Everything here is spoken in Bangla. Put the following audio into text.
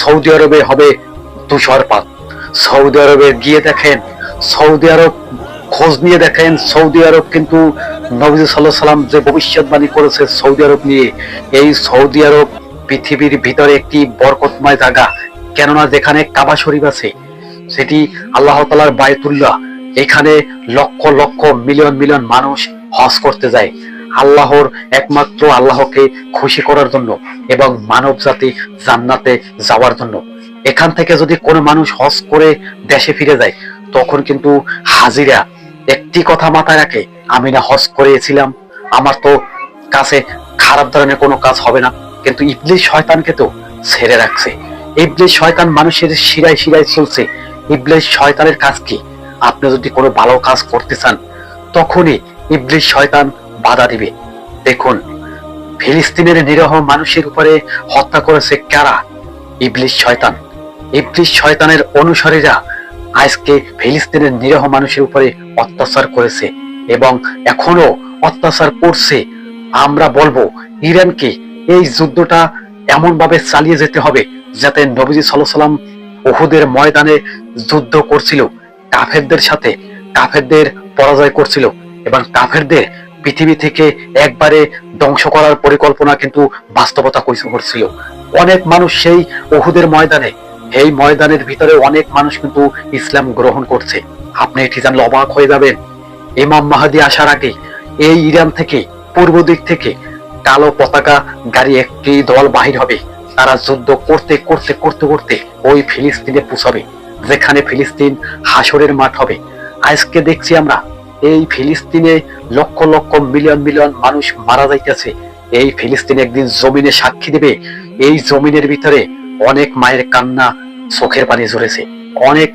সৌদি আরবে হবে তুষারপাত। সৌদি আরবে গিয়ে দেখেন, সৌদি আরব খোঁজ নিয়ে দেখেন, সৌদি আরব কিন্তু নবী সাল্লাহ সাল্লাম যে ভবিষ্যৎবাণী করেছে সৌদি আরব নিয়ে, এই সৌদি আরব পৃথিবীর ভিতরে একটি বরকতময় জায়গা। কেননা যেখানে কাবা শরীফ আছে, সেটি আল্লাহ তালার বায়তুল্লাহ। এখানে লক্ষ লক্ষ মিলিয়ন মিলিয়ন মানুষ হজ করতে যায়। আল্লাহর একমাত্র আল্লাহকে খুশি করার জন্য এবং মানব জাতি জান্নাতে যাওয়ার জন্য। এখান থেকে যদি কোনো মানুষ হজ করে দেশে ফিরে যায়, তখন কিন্তু হাজিরা একটি কথা মাথায় রাখে, আমি না হজ করেছিলাম, আমার তো কাছে খারাপ ধরনের কোনো কাজ হবে না। কিন্তু ইবলিশ শয়তানকে তো ছেড়ে রাখছে। ইবলিশ শয়তান মানুষের শিরায় শিরায় চলছে। ইবলিশ শয়তানের কাজ কি? আপনি যদি কোনো ভালো কাজ করতে চান, তখনই ইবলিশ শয়তান বাধা দিবে। দেখুন, ফিলিস্তিনের নিরহ মানুষের উপরে হত্যা করেছে কারা? ইবলিশ শয়তান। ইবলিশ শয়তানের অনুসারীরা আজকে ফিলিস্তিনের নিরহ মানুষের উপরে অত্যাচার করেছে এবং এখনও অত্যাচার করছে। আমরা বলব, ইরানকে এই যুদ্ধটা এমন ভাবে চালিয়ে যেতে হবে যাতে নবীজি সাল্লাম উহুদের ময়দানে যুদ্ধ করছিল। কাফেরদের সাথে কাফেরদের পরাজয় করছিল এবং কাফেরদের পৃথিবী থেকে একবারে ধ্বংস করার পরিকল্পনা কিন্তু বাস্তবতা করছিল। অনেক মানুষ সেই উহুদের ময়দানে, এই ময়দানের ভিতরে অনেক মানুষ কিন্তু ইসলাম গ্রহণ করছে। আপনি এটি জানলে অবাক হয়ে যাবেন। ইমাম মাহাদি আসার আগে এই ইরান থেকে, পূর্ব দিক থেকে কালো পতাকা গাড়ি একটি দল বাহির হবে। তারা যুদ্ধ করতে করতে করতে করতে ওই ফিলিস্তিনে পৌঁছাবে, যেখানে ফিলিস্তিন হাসরের মাঠ হবে। আজকে দেখছি আমরা এই ফিলিস্তিনে লক্ষ লক্ষ মিলিয়ন মিলিয়ন মানুষ মারা যাইতেছে। এই ফিলিস্তিন একদিন জমিনে সাক্ষী দেবে। এই জমিনের ভিতরে অনেক মায়ের কান্না চোখের পানি ঝরেছে। অনেক